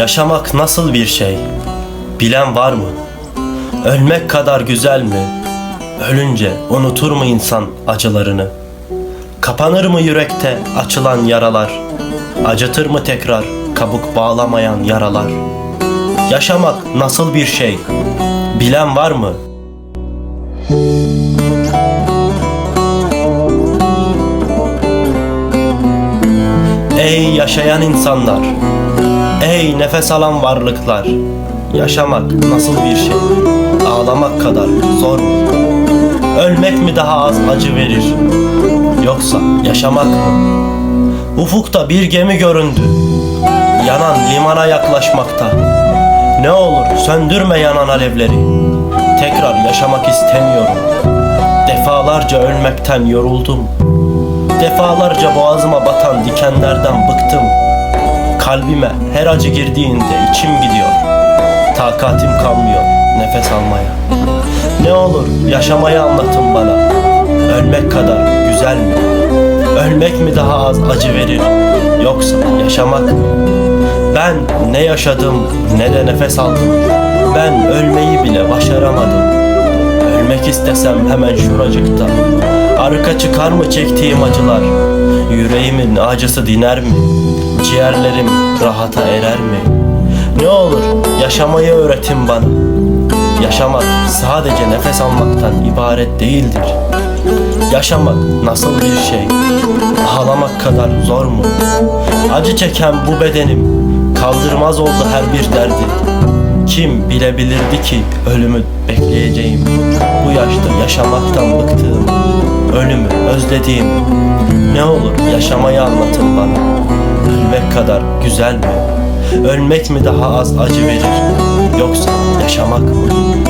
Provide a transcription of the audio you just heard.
Yaşamak nasıl bir şey? Bilen var mı? Ölmek kadar güzel mi? Ölünce unutur mu insan acılarını? Kapanır mı yürekte açılan yaralar? Acıtır mı tekrar kabuk bağlamayan yaralar? Yaşamak nasıl bir şey? Bilen var mı? Ey yaşayan insanlar! Ey nefes alan varlıklar! Yaşamak nasıl bir şey? Ağlamak kadar zor mu? Ölmek mi daha az acı verir? Yoksa yaşamak mı? Ufukta bir gemi göründü. Yanan limana yaklaşmakta. Ne olur söndürme yanan alevleri. Tekrar yaşamak istemiyorum. Defalarca ölmekten yoruldum. Defalarca boğazıma batan dikenlerden bıktım. Kalbime her acı girdiğinde içim gidiyor. Takatim kalmıyor nefes almaya. Ne olur yaşamayı anlatın bana. Ölmek kadar güzel mi? Ölmek mi daha az acı verir? Yoksa yaşamak mı? Ben ne yaşadım ne de nefes aldım. Ben ölmeyi bile başaramadım. Ölmek istesem hemen şuracıkta Arka çıkar mı çektiğim acılar Yüreğimin acısı diner mi Ciğerlerim rahata erer mi? Ne olur yaşamayı öğretin bana. Yaşamak sadece nefes almaktan ibaret değildir. Yaşamak nasıl bir şey? Ağlamak kadar zor mu? Acı çeken bu bedenim Kaldırmaz oldu her bir derdi. Kim bilebilirdi ki ölümü bekleyeceğim? Bu yaşta yaşamaktan bıktığım Ölümü özlediğim. Ne olur yaşamayı anlatın bana Ölmek kadar güzel mi? Ölmek mi daha az acı verir? Yoksa yaşamak mı?